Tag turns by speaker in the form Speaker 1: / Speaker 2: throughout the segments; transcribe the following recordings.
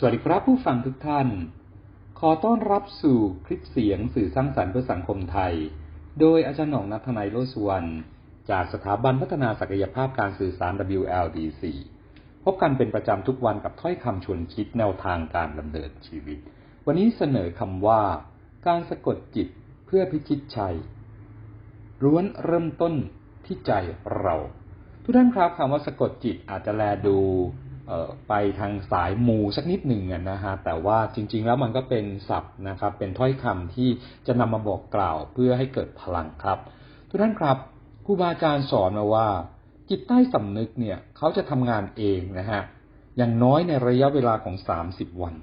Speaker 1: สวัสดีครับผู้ฟังทุกท่าน ขอต้อนรับสู่คลิปเสียงสื่อสร้างสรรค์เพื่อสังคมไทย โดยอาจารย์หนองนัทนายโลสุวรรณจากสถาบันพัฒนาศักยภาพการสื่อสาร WLDC พบกันเป็นประจำทุกวันกับถ้อยคำชวนคิดแนวทางการดำเนินชีวิต วันนี้เสนอคำว่า การสะกดจิตเพื่อพิชิตชัยล้วนเริ่มต้นที่ใจเรา ทุกท่านครับคำว่าสะกดจิตอาจจะแลดู ไปทางสายมูสักนิดหนึ่งนะฮะแต่ว่าจริง ๆ แล้วมันก็เป็นศัพท์นะครับ เป็นถ้อยคำที่จะนำมาบอกกล่าวเพื่อให้เกิดพลังครับ ทุกท่านครับครูบาอาจารย์สอนมาว่า จิตใต้สำนึกเนี่ยเขาจะทำงานเองนะฮะอย่างน้อยในระยะเวลาของสามสิบวัน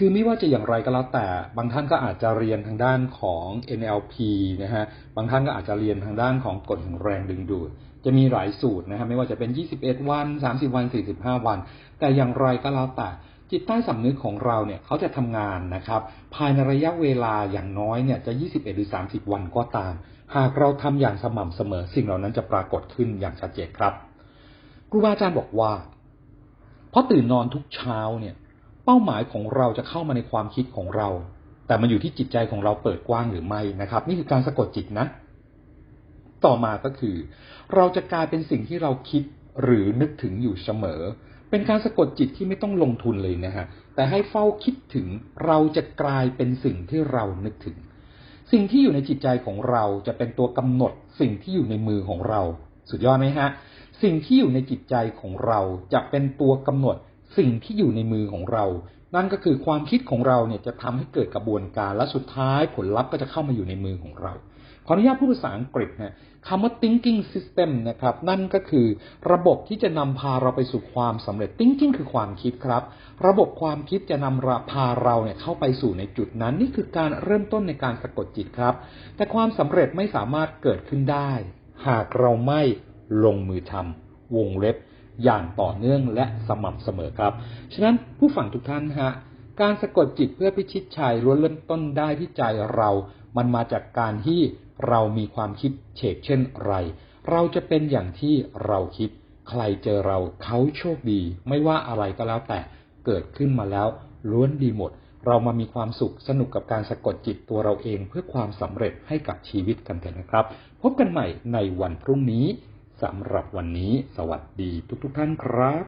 Speaker 1: คือไม่ว่าจะอย่างไรก็แล้วแต่ บางท่านก็อาจจะเรียนทางด้านของ NLP นะฮะ บางท่านก็อาจจะเรียนทางด้านของกฎแห่งแรงดึงดูด จะมีหลายสูตรนะครับไม่ว่าจะเป็น 21 วัน 30 วัน 45 วัน แต่อย่างไรก็แล้วแต่ จิตใต้สำนึกของเราเนี่ยเขาจะทำงานนะครับ ภายในระยะเวลาอย่างน้อยเนี่ยจะ 21 หรือ 30 วันก็ตาม หากเราทำอย่างสม่ำเสมอ สิ่งเหล่านั้นจะปรากฏขึ้นอย่างชัดเจนครับ ครูบาอาจารย์บอกว่าพราะตื่นนอนทุกเช้าเนี่ย เป้าหมายของเราจะเข้ามาในความคิดของเรา แต่มันอยู่ที่จิตใจของเราเปิดกว้างหรือไม่นะครับ นี่คือการสะกดจิตนะ ต่อมาก็คือ เราจะกลายเป็นสิ่งที่เราคิดหรือนึกถึงอยู่เสมอ เป็นการสะกดจิตที่ไม่ต้องลงทุนเลยนะฮะแต่ให้เฝ้าคิดถึงเราจะกลายเป็นสิ่งที่เรานึกถึง สิ่งที่อยู่ในจิตใจของเราจะเป็นตัวกำหนดสิ่งที่อยู่ในมือของเรา สุดยอดไหมฮะสิ่งที่อยู่ในจิตใจของเราจะเป็นตัวกำหนด สิ่งที่อยู่ในมือของเรา นั่นก็คือความคิดของเราเนี่ยจะทำให้เกิดกระบวนการและสุดท้ายผลลัพธ์ก็จะเข้ามาอยู่ในมือของเราขออนุญาตพูดภาษาอังกฤษนะคำว่า thinking system นะครับ นั่นก็คือระบบที่จะนำพาเราไปสู่ความสำเร็จ thinking คือความคิดครับ ระบบความคิดจะนำพาเราเนี่ยเข้าไปสู่ในจุดนั้น นี่คือการเริ่มต้นในการสะกดจิตครับ แต่ความสำเร็จไม่สามารถเกิดขึ้นได้ หากเราไม่ลงมือทำวงเล็บ อย่างต่อเนื่องและสม่ำเสมอครับ ฉะนั้นผู้ฟังทุกท่านฮะการสะกดจิตเพื่อพิชิตชัยล้วนเริ่มต้นได้ที่ใจเรา มันมาจากการที่เรามีความคิดเฉกเช่นไร เราจะเป็นอย่างที่เราคิด ใครเจอเราเขาโชคดี ไม่ว่าอะไรก็แล้วแต่เกิดขึ้นมาแล้วล้วนดีหมด เรามามีความสุขสนุกกับการสะกดจิตตัวเราเองเพื่อความสำเร็จให้กับชีวิตกันเถอะนะครับ พบกันใหม่ในวันพรุ่งนี้ สำหรับวันนี้สวัสดีทุกๆทท่านครับ